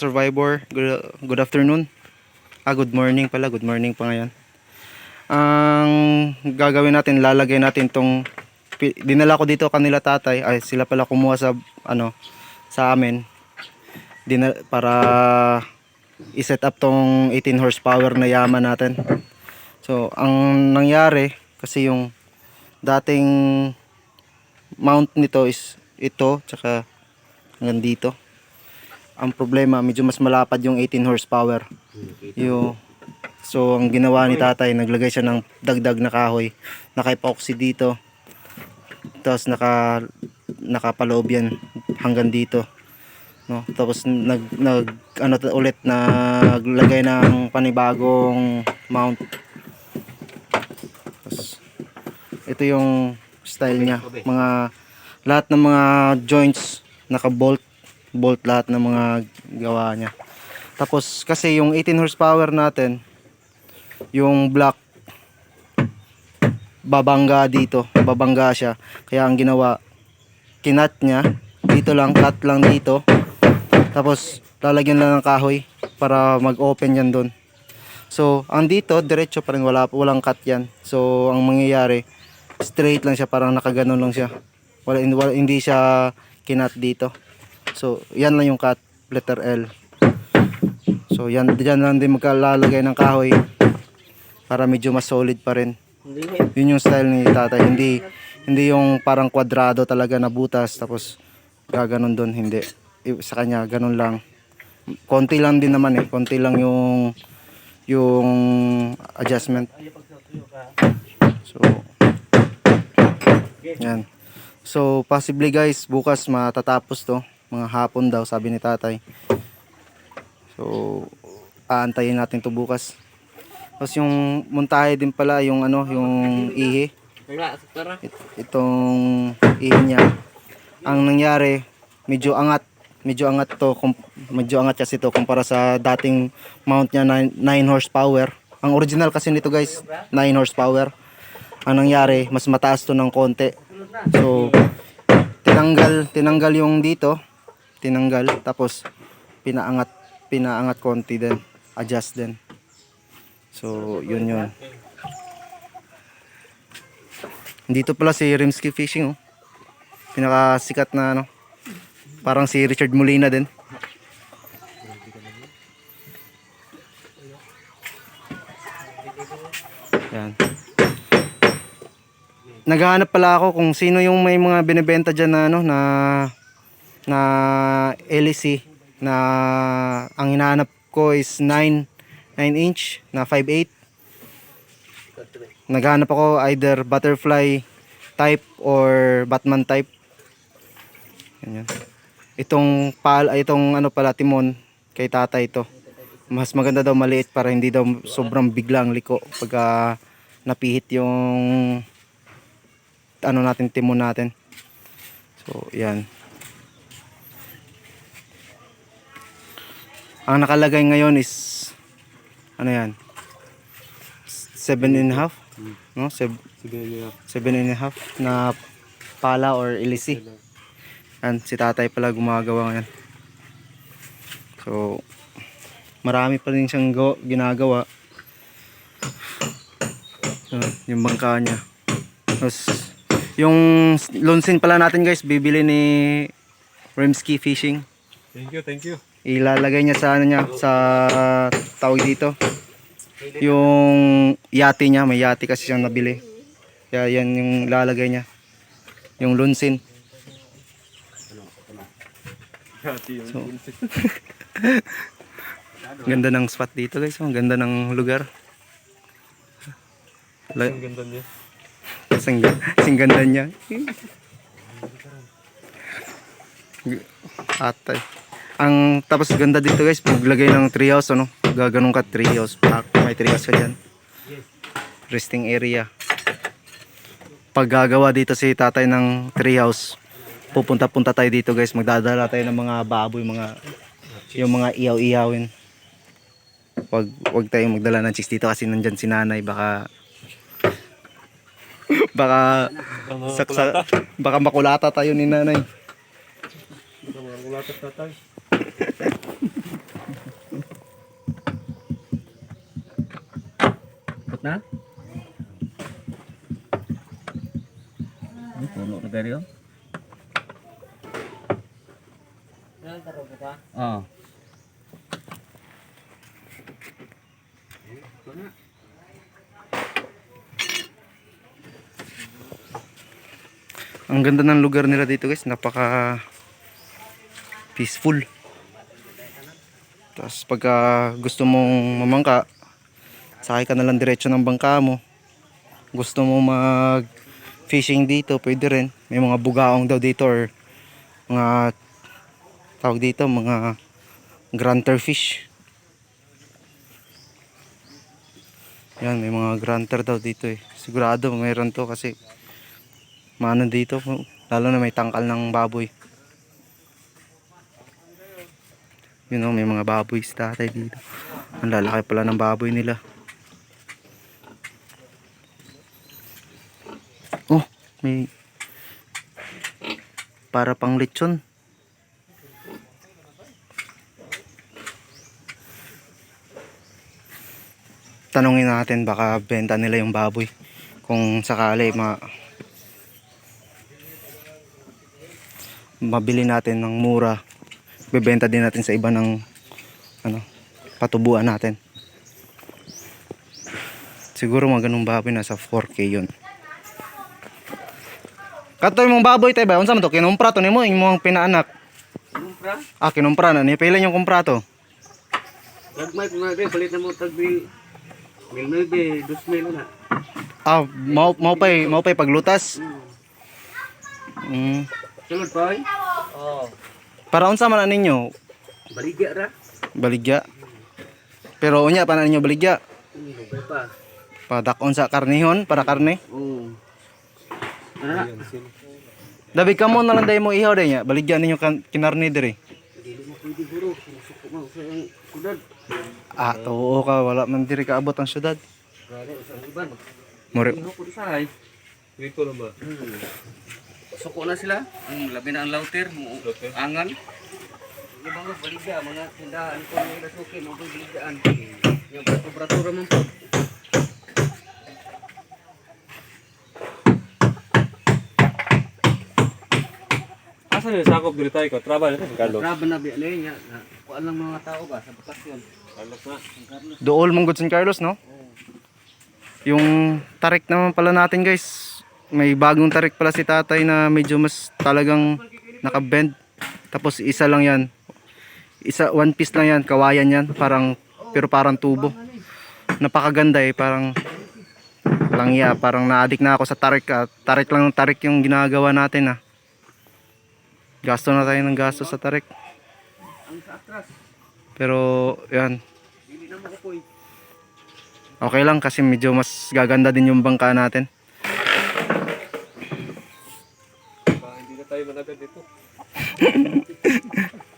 survivor. Good, good afternoon. Ah, good morning pala. Good morning pa ngayon. Ang gagawin natin, lalagay natin tong dinala ko dito kanila tatay. Ay, sila pala kumuha sa ano sa amin. Dina, para i-set up tong 18 horsepower na Yaman natin. So, ang nangyari kasi yung dating mount nito is ito tsaka hanggang dito. Ang problema, medyo mas malapad yung 18 horsepower. Yung So, ang ginawa ni tatay, naglagay siya ng dagdag na kahoy. Naka-epoxy dito. Tapos naka nakapaloob yan hanggang dito. No? Tapos nag, nag ano ulit naglagay ng panibagong mount. Tapos, ito yung style niya. Mga lahat ng mga joints naka-bolt bolt lahat ng mga gawa niya. Tapos kasi yung 18 horsepower natin, yung block babangga dito, babangga siya. Kaya ang ginawa, kinat niya, dito lang, cut lang dito. Tapos lalagyan lang ng kahoy para mag-open yan doon. So, ang dito, diretso pa rin, wala, walang cut yan. So, ang mangyayari, straight lang siya, parang nakaganon lang siya. Wala, hindi siya kinat dito. So, yan lang yung cut, letter L. So, yan, dyan lang din magkalalagay ng kahoy para medyo mas solid pa rin. Yun yung style ni tatay. Hindi, hindi yung parang kwadrado talaga na butas tapos gaganon doon. Hindi. Sa kanya, ganun lang. Konti lang din naman eh. Konti lang yung yung adjustment. So, yan. So, possibly guys, bukas matatapos to. Mga hapon daw, sabi ni tatay. So, aantayin natin to bukas. Tapos yung muntahe din pala, yung ano, yung ihi. It- itong ihi niya. Ang nangyari, medyo angat. Medyo angat to, medyo angat kasi to kumpara sa dating mount niya na 9 horsepower. Ang original kasi nito guys, 9 horsepower. Ang nangyari, mas mataas to ng konti. So, tinanggal, tinanggal yung dito, tinanggal, tapos pinaangat, pinaangat konti din, adjust din. So, yun yun. Dito pala si Rimsky Fishing, oh. Pinakasikat na ano. Parang si Richard Molina din. Yan. Naghahanap pala ako kung sino yung may mga binebenta dyan na ano na na LEC na ang hinahanap ko is 9 9 inch na 5.8 naghanap ako either butterfly type or Batman type. Ganyan. itong pal itong ano pala timon kay tatay ito mas maganda daw maliit para hindi daw sobrang biglang liko pagka napihit yung ano natin timon natin. So yan ang nakalagay ngayon is ano yan? 7 and a half? No? Seb- seven and a half. na pala or ilisi. Yan si tatay pala gumagawa ngayon. So marami pa rin siyang gawa- ginagawa. So, yung bangka niya. Tapos yung lonsin pala natin guys bibili ni Rimsky Fishing. Thank you, thank you. Ilalagay niya sa ano niya sa tawag dito. Yung yate niya may yate kasi siyang nabili. Kaya yan yung lalagay niya. Yung lunsin. So, ganda ng spot dito guys. Ang ganda ng lugar. Ang ganda niya. Ganda niya. Atay. Ang tapos ganda dito guys, paglagay ng treehouse ano, gaganong ka treehouse, pa may treehouse ka diyan. Resting area. Pag gagawa dito si tatay ng treehouse, pupunta-punta tayo dito guys, magdadala tayo ng mga baboy, mga yung mga iyaw-iyawin. Wag wag tayong magdala ng chicks dito kasi nandyan si nanay baka baka saksa baka makulata tayo ni nanay. Kulatas na tayo. Abot na? Ay, puno na gari oh. Oo. Ang ganda ng lugar nila dito guys, napaka peaceful. Tapos pagka gusto mong mamangka, sakay ka na lang diretso ng bangka mo. Gusto mo mag fishing dito, pwede rin. May mga bugaong daw dito or mga tawag dito, mga granter fish. Yan, may mga granter daw dito eh. Sigurado mayroon to kasi maano dito, lalo na may tangkal ng baboy. Yun know, may mga baboy sa tatay dito. Ang lalaki pala ng baboy nila. May para pang lechon. Tanungin natin baka benta nila yung baboy. Kung sakali ma mabili natin ng mura, bebenta din natin sa iba ng ano, patubuan natin. Siguro mga ganung baboy nasa 4k yun. Kato yung baboy tayo ba? Unsa man to? Kinumpra to nimo imong pinaanak. Kumpra? Ah, kinumpra na ni pailan yung kumpra to? Gagmay ko nga rin, palit na mo tagbi. Mil maybe, dos mil na. Ah, mau mau pay, mau pay paglutas. Mm. Sulod pa eh? Oo. Para unsa man ninyo? Baligya ra. Baligya. Pero unya pa na ninyo baligya. Hmm, pa. Padakon sa karnihon para karne. Oo. Ano na? Dabi kamo na lang day mo ihaw day nya. Baligya ninyo kan kinarne diri. Mo mo ang. Ah, tuo ka wala man diri kaabot ang syudad. Ay. Dito na ba? Suko na sila. Hmm, labi na ang lauter. mo- Angan. Mga baligya, mga tindahan ko mga nasuki, mga baligyaan. Yung brato-brato raman po. Asa ni sakop diri tayo ko? Trabaho ni Carlos. Grabe na biya niya. Kuan lang mga tao ba sa bakasyon. Carlos na. Carlos. Dool mong San Carlos, no? Yung tarik naman pala natin, guys. May bagong tarik pala si tatay na medyo mas talagang nakabend. Tapos isa lang yan. Isa, one piece lang yan. Kawayan yan. Parang, pero parang tubo. Napakaganda eh. Parang, langya. Parang na-addict na ako sa tarik. ah. tarik lang ng tarik yung ginagawa natin ah. Gasto na tayo ng gasto sa tarik. Pero, yan. Okay lang kasi medyo mas gaganda din yung bangka natin. Hindi na tayo managad dito.